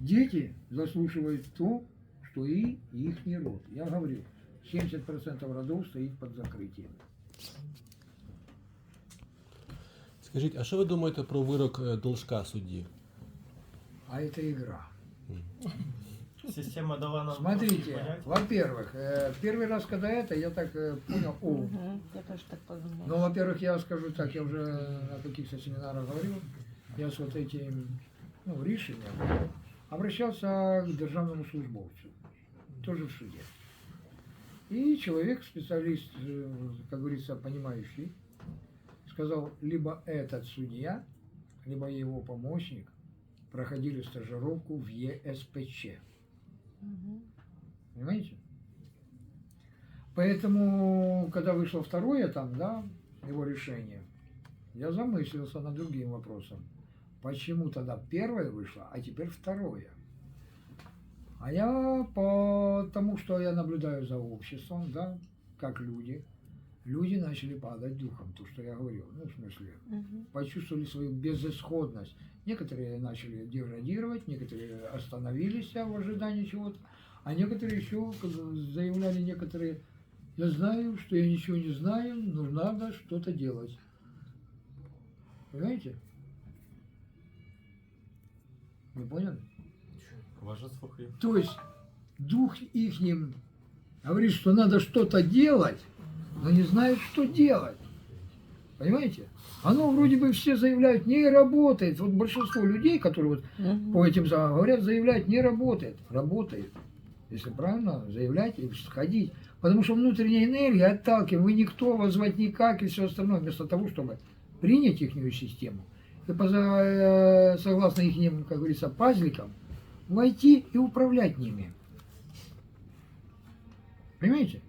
Дети заслушивают то, что и их не род. Я говорю, 70% родов стоит под закрытием. Скажіть, а що ви думаєте про вирок е, Должка судді? А это игра. Система дала нам Смотрите, понять. во-первых, э, первый раз, когда это, я так э, понял, о, Мгм, Я тоже так подумала. Ну, во-первых, я скажу так, я уже на каких-то семинарах говорил, я с вот этим ну, решением обращался к державному службовцу, тоже в суде. И человек, специалист, э, как говорится, понимающий, сказал, либо этот судья, либо его помощник проходили стажировку в ЕСПЧ. Мгм. Понимаете? Поэтому, когда вышло второе там, да, его решение, я замыслился над другим вопросом. Почему тогда первое вышло, а теперь второе? А я потому, что я наблюдаю за обществом, да, как люди, люди начали падать духом, то, что я говорил, ну, в смысле, Мгм. почувствовали свою безысходность. Некоторые начали деградировать, некоторые остановились в ожидании чего-то, а некоторые еще, заявляли некоторые, я знаю, что я ничего не знаю, но надо что-то делать. Понимаете? Важно слухаю. То есть дух ихним говорит, что надо что-то делать, но не знает, что делать. Понимаете? Оно вроде бы все заявляют, не работает. Вот большинство людей, которые вот Мгм. по этим за- говорят, заявляют, не работает. Работает. Если правильно, заявлять и сходить. Потому что внутренняя энергия отталкивает. Вы никто, вас звать никак и все остальное. Вместо того, чтобы принять их систему согласно их, как говорится, пазликам, войти и управлять ними. Понимаете?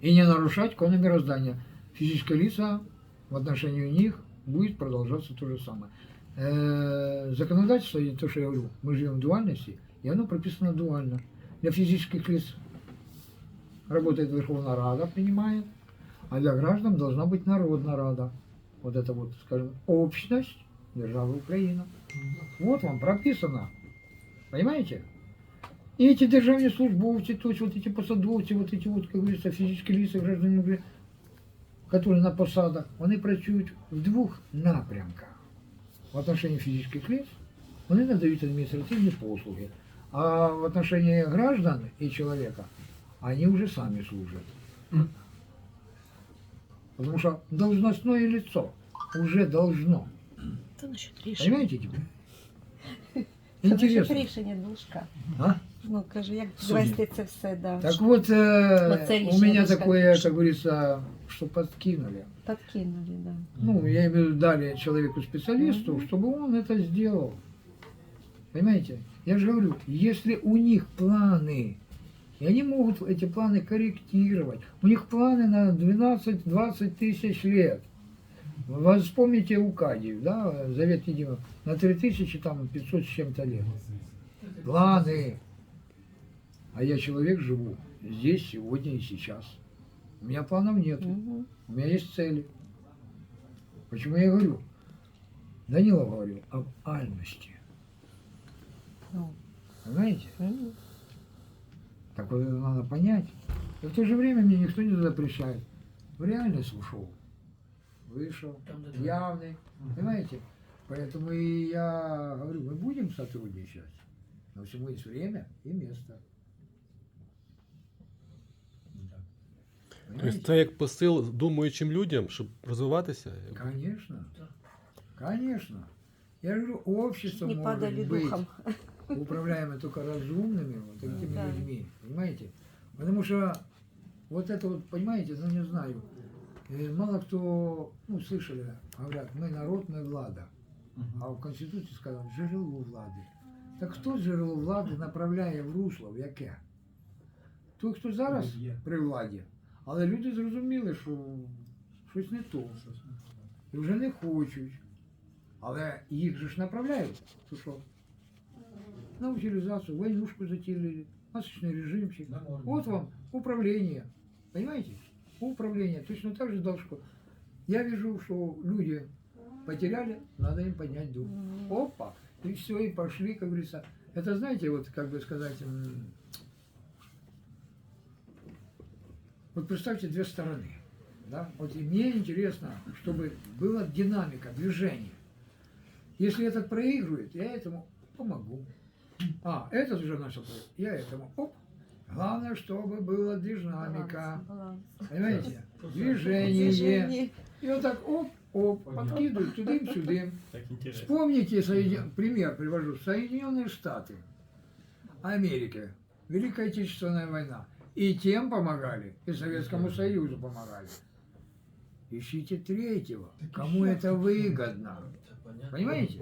И не нарушать конное мироздание. Физическое лица в отношении них будет продолжаться то же самое. Э, законодательство, то, что я говорю, мы живем в дуальности, и оно прописано дуально. Для физических лиц работает Верховная Рада, принимает, а для граждан должна быть Народная Рада Вот это вот, скажем, общность державы Украина. Вот вам прописано. Понимаете? И эти державные службовцы, то есть вот эти посадовцы, вот эти вот, как говорится, физические лица, граждане України, которые на посадах, вони працюють в двох напрямках. В отношении физических лиц вони надають адміністративні послуги, а в отношении граждан и человека они уже сами служат. Потому что должностное лицо уже должно. Це насчет рішення. Понимаете теперь? Це насчет Интересно. рішення Должка. А? Ну, кажу, як Судді. вести це все, да. Так вот, э, Вот це у лишнее меня нужно, такое, конечно. как говорится, что подкинули. Подкинули, да. Ну, я имею в виду, дали человеку-специалисту, Мгм. чтобы он это сделал. Понимаете? Я же говорю, если у них планы, и они могут эти планы корректировать, у них планы на 12-20 тысяч лет. Вы вспомните Укадию, да, Завет Единого, на 3000 там 500 с чем-то лет. Планы. А я человек живу здесь, сегодня и сейчас. У меня планов нет. У меня есть цели. Почему я говорю? Данилов говорил об альности. Ну, Понимаете? Так вот это надо понять. И в то же время мне никто не запрещает. В реальность ушел. Вышел. Явный. Понимаете? Поэтому и я говорю, мы будем сотрудничать. Но всему есть время и место. Тобто Понимаете? це як посил думаючим людям, щоб розвиватися? Конечно. Конечно. Я говорю, общество Не может падали быть духом управляемое только разумными вот этими Да. людьми. Понимаете? Потому что вот это вот, понимаете, ну не знаю, э, мало кто, ну, слышали, говорят, мы народ, мы влада. А в Конституції сказано джерело влади. Так хто джерело влади направляє в русло, в яке? Той, хто зараз при владі. Але люди зрозуміли, що щось не то. І вже не хочуть. Але їх же ж направляють. То що? На утилизацию, войнушку затеяли, масочный режимчик. Вот вам управление. Понимаете? Управление. Точно так же должно. Я вижу, что люди потеряли, надо им поднять дух. Опа! и все, и пошли, как говорится. Это, знаете, вот, как бы сказать, вот представьте две стороны. Да? Вот и мне интересно, чтобы была динамика, движение. Если этот проигрывает, я этому помогу. А, этот уже начал я этому, оп. Главное, чтобы была динамика. Баланс, баланс. Понимаете? Движение. Движение. И вот так оп, оп, подкидывают тудым-сюдым. Вспомните, Соедин- пример привожу, Соединенные Штаты, Америка, Великая Отечественная война. И тем помогали, и Советскому Союзу помогали. Ищите третьего, кому это выгодно. Понимаете?